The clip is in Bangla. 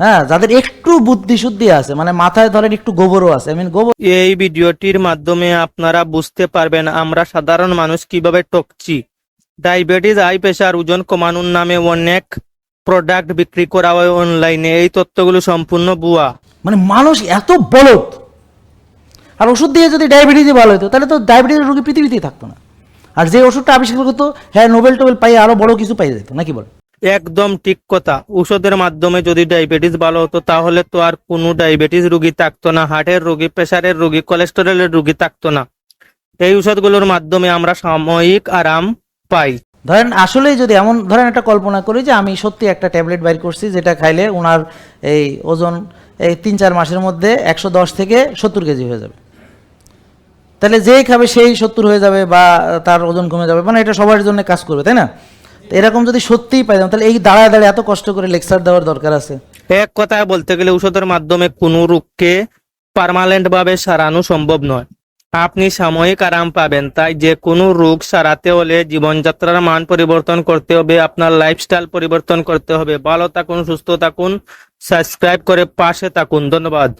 হ্যাঁ যাদের একটু বুদ্ধি শুদ্ধি আছে মানে মাথায় ধরেন একটু গোবরও আছে আই মিন গোবর এই ভিডিওটির মাধ্যমে আপনারা বুঝতে পারবেন আমরা সাধারণ মানুষ কীভাবে টকছি। ডায়াবেটিস হাই প্রেশার ওজন কমানোর নামে অনেক প্রোডাক্ট বিক্রি করা হয় অনলাইনে এই তথ্যগুলো সম্পূর্ণ ভুয়া। মানে মানুষ এত বলদ। আর ওষুধ দিয়ে যদি ডায়াবেটিসই ভালো হতো তাহলে তো ডায়াবেটিস রোগী পৃথিবীতেই থাকতো না। আর যে ওষুধটা আবিষ্কার করতো হ্যাঁ নোবেল টোবেল পাই আরও বড় কিছু পাই যেত নাকি বল একদম ঠিক কথা। ঔষধের মাধ্যমে যদি ডায়াবেটিস ভালো হতো, তাহলে তো আর কোনো ডায়াবেটিস রোগী থাকতো না। হার্টের রোগী, প্রেসারের রোগী, কোলেস্টেরলের রোগী থাকতো না। এই ওষুধগুলোর মাধ্যমে আমরা সাময়িক আরাম পাই। ধরেন, আসলেই যদি এমন, ধরেন একটা কল্পনা করি যে আমি সত্যি একটা ট্যাবলেট বাইর করছি, যেটা খাইলে ওনার এই ওজন এই তিন চার মাসের মধ্যে একশো দশ থেকে সত্তর কেজি হয়ে যাবে। তাহলে যেই খাবে সেই সত্তর হয়ে যাবে বা তার ওজন কমে যাবে। মানে এটা সবার জন্য কাজ করবে, তাই না? এরকম যদি সত্যিই পাইতাম তাহলে এই দাঁড়ায় দাঁড়িয়ে এত কষ্ট করে লেকচার দেওয়ার দরকার আছে। এক কথায় বলতে গেলে ঔষধের মাধ্যমে কোনো রোগকে পার্মানেন্ট ভাবে সারানো সম্ভব নয়। আপনি সাময়িক আরাম পাবেন, তাই যে কোনো রোগ সারাতে হলে জীবনযাত্রার মান পরিবর্তন করতে হবে, আপনার লাইফস্টাইল পরিবর্তন করতে হবে। ভালো থাকুন, সুস্থ থাকুন সাবস্ক্রাইব করে পাশে থাকুন। ধন্যবাদ।